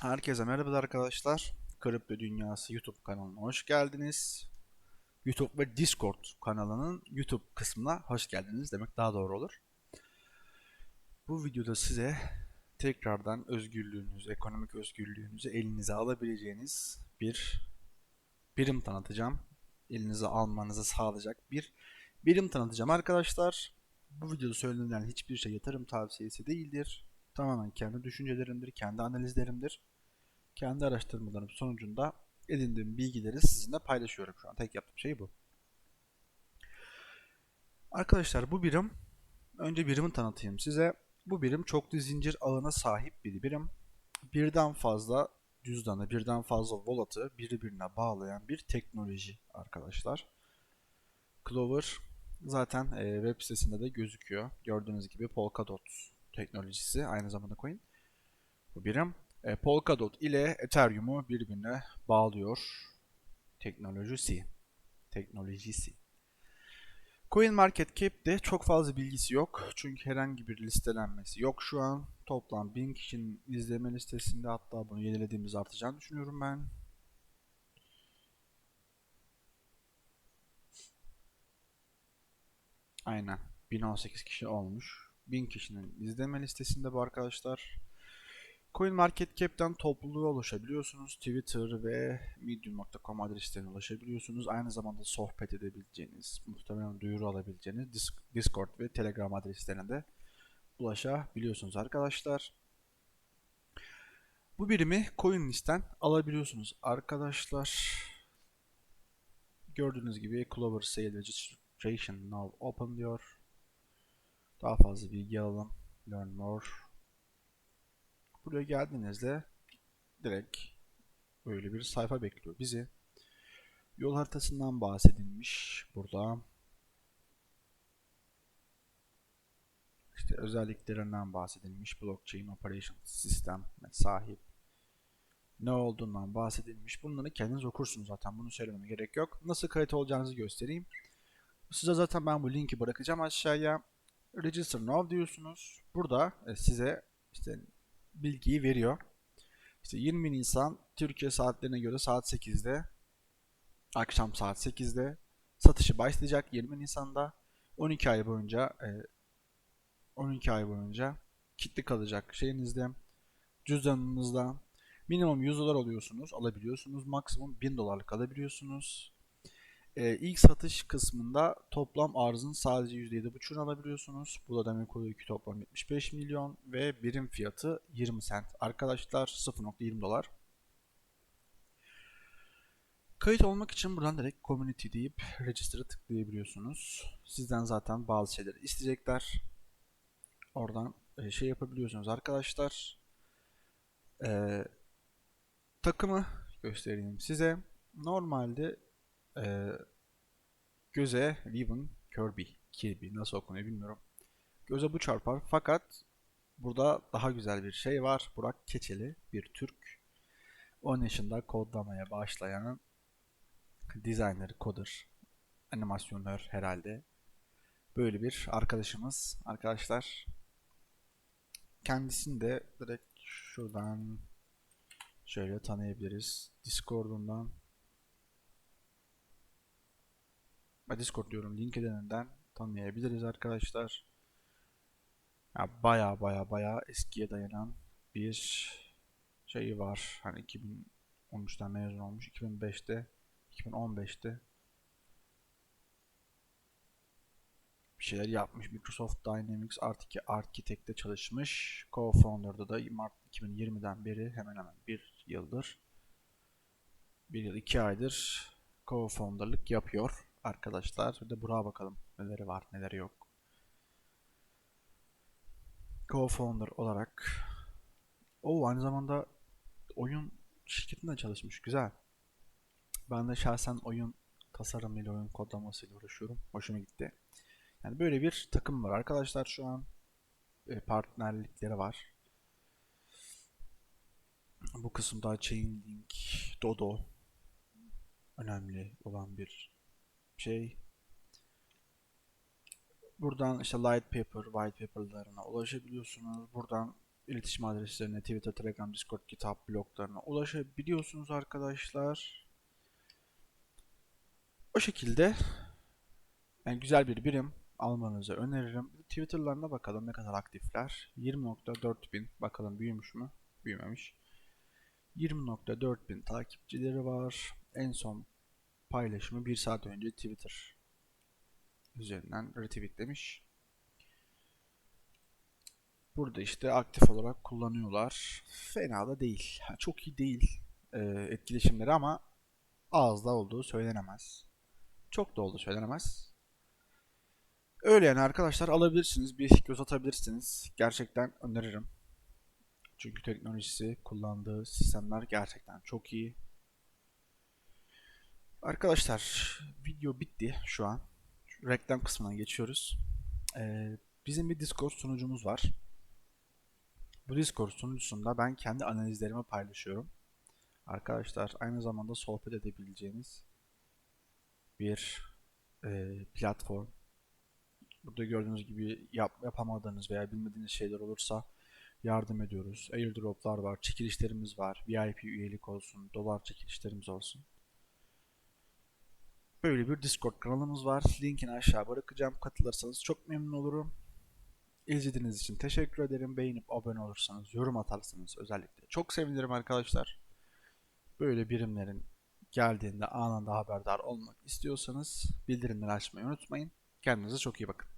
Herkese merhaba arkadaşlar. Kripto Dünyası YouTube kanalına hoş geldiniz. YouTube ve Discord kanalının YouTube kısmına hoş geldiniz demek daha doğru olur. Bu videoda size tekrardan özgürlüğünüzü, ekonomik özgürlüğünüzü elinize alabileceğiniz bir birim tanıtacağım. Elinize almanızı sağlayacak bir birim tanıtacağım arkadaşlar. Bu videoda söylenilen hiçbir şey yatırım tavsiyesi değildir. Tamamen kendi düşüncelerimdir, kendi analizlerimdir kendi araştırmalarım sonucunda edindiğim bilgileri sizinle paylaşıyorum şu an. Tek yaptığım şey bu. Arkadaşlar bu birim, önce birimi tanıtayım size. Bu birim çoklu zincir ağına sahip bir birim. Birden fazla cüzdanı, birden fazla wallet'ı birbirine bağlayan bir teknoloji arkadaşlar. Clover zaten web sitesinde de gözüküyor. Gördüğünüz gibi Polkadot teknolojisi aynı zamanda coin. Bu birim e, Polkadot ile Ethereum'u birbirine bağlıyor teknolojisi. Teknolojisi. CoinMarketCap'te çok fazla bilgisi yok. Çünkü herhangi bir listelenmesi yok şu an. Toplam 1000 kişinin izleme listesinde hatta bunu yenilediğimiz artacağını düşünüyorum ben. Aynen. 1018 kişi olmuş. 1000 kişinin izleme listesinde bu arkadaşlar. CoinMarketCap'ten topluluğa ulaşabiliyorsunuz. Twitter ve Medium.com adreslerine ulaşabiliyorsunuz. Aynı zamanda sohbet edebileceğiniz, muhtemelen duyuru alabileceğiniz Discord ve Telegram adreslerine de ulaşabiliyorsunuz arkadaşlar. Bu birimi CoinList'ten alabiliyorsunuz arkadaşlar. Gördüğünüz gibi Clover Sale Registration now open diyor. Daha fazla bilgi alalım. Learn more. Buraya geldiğinizde direkt böyle bir sayfa bekliyor bizi. Yol haritasından bahsedilmiş burada. İşte özelliklerinden bahsedilmiş. Blockchain Operation System sahip. Ne olduğundan bahsedilmiş. Bunları kendiniz okursunuz zaten. Bunu söylememe gerek yok. Nasıl kayıt olacağınızı göstereyim. Size zaten ben bu linki bırakacağım aşağıya. Register now diyorsunuz. Burada e, size işte bilgiyi veriyor. İşte 20 Nisan Türkiye saatlerine göre saat 8'de akşam saat 8'de satışı başlayacak 20 Nisan'da 12 ay boyunca 12 ay boyunca kilitli kalacak şeyinizde cüzdanınızda minimum 100 dolar alıyorsunuz alabiliyorsunuz maksimum 1000 dolarlık alabiliyorsunuz ee, ilk satış kısmında toplam arzın sadece %7,5'unu alabiliyorsunuz. Bu da demek oluyor ki toplam 75 milyon ve birim fiyatı 20 cent. Arkadaşlar 0.20 dolar. Kayıt olmak için buradan direkt community deyip register'a tıklayabiliyorsunuz. Sizden zaten bazı şeyleri isteyecekler. Oradan e, şey yapabiliyorsunuz arkadaşlar. Ee, takımı göstereyim size. Normalde e, göze Riven Kirby, Kirby nasıl okunuyor bilmiyorum. Göze bu çarpar fakat burada daha güzel bir şey var. Burak Keçeli bir Türk. 10 yaşında kodlamaya başlayan designer, coder, animasyonlar herhalde. Böyle bir arkadaşımız. Arkadaşlar kendisini de direkt şuradan şöyle tanıyabiliriz. Discord'undan Discord diyorum LinkedIn'den tanıyabiliriz arkadaşlar. Ya baya baya baya eskiye dayanan bir şey var. Hani 2013'ten mezun olmuş. 2005'te 2015'te bir şeyler yapmış. Microsoft Dynamics Art2 Architect'te çalışmış. Co-founder'da da Mart 2020'den beri hemen hemen bir yıldır bir yıl iki aydır co-founder'lık yapıyor arkadaşlar. Bir de Burak'a bakalım neleri var neleri yok. Co-founder olarak o aynı zamanda oyun şirketinde çalışmış. Güzel. Ben de şahsen oyun tasarımıyla, oyun kodlamasıyla uğraşıyorum. Hoşuma gitti. Yani böyle bir takım var arkadaşlar şu an. E, partnerlikleri var. Bu kısımda Chainlink, Dodo önemli olan bir şey. Buradan işte light paper, white paper'larına ulaşabiliyorsunuz. Buradan iletişim adreslerine Twitter, Telegram, Discord, GitHub bloklarına ulaşabiliyorsunuz arkadaşlar. O şekilde yani güzel bir birim almanızı öneririm. Twitter'larına bakalım ne kadar aktifler. 20.4 bin. Bakalım büyümüş mü? Büyümemiş. 20.4 bin takipçileri var. En son paylaşımı 1 saat önce Twitter üzerinden retweetlemiş. Burada işte aktif olarak kullanıyorlar. Fena da değil. Çok iyi değil e, etkileşimleri ama az da olduğu söylenemez. Çok da olduğu söylenemez. Öyle yani arkadaşlar alabilirsiniz. Bir göz atabilirsiniz. Gerçekten öneririm. Çünkü teknolojisi, kullandığı sistemler gerçekten çok iyi. Arkadaşlar video bitti şu an. Şu reklam kısmına geçiyoruz. Ee, bizim bir Discord sunucumuz var. Bu Discord sunucusunda ben kendi analizlerimi paylaşıyorum. Arkadaşlar aynı zamanda sohbet edebileceğiniz bir e, platform. Burada gördüğünüz gibi yap, yapamadığınız veya bilmediğiniz şeyler olursa yardım ediyoruz. Airdroplar var, çekilişlerimiz var, VIP üyelik olsun, dolar çekilişlerimiz olsun. Böyle bir Discord kanalımız var. Linkini aşağı bırakacağım. Katılırsanız çok memnun olurum. İzlediğiniz için teşekkür ederim. Beğenip abone olursanız, yorum atarsanız özellikle çok sevinirim arkadaşlar. Böyle birimlerin geldiğinde anında haberdar olmak istiyorsanız bildirimleri açmayı unutmayın. Kendinize çok iyi bakın.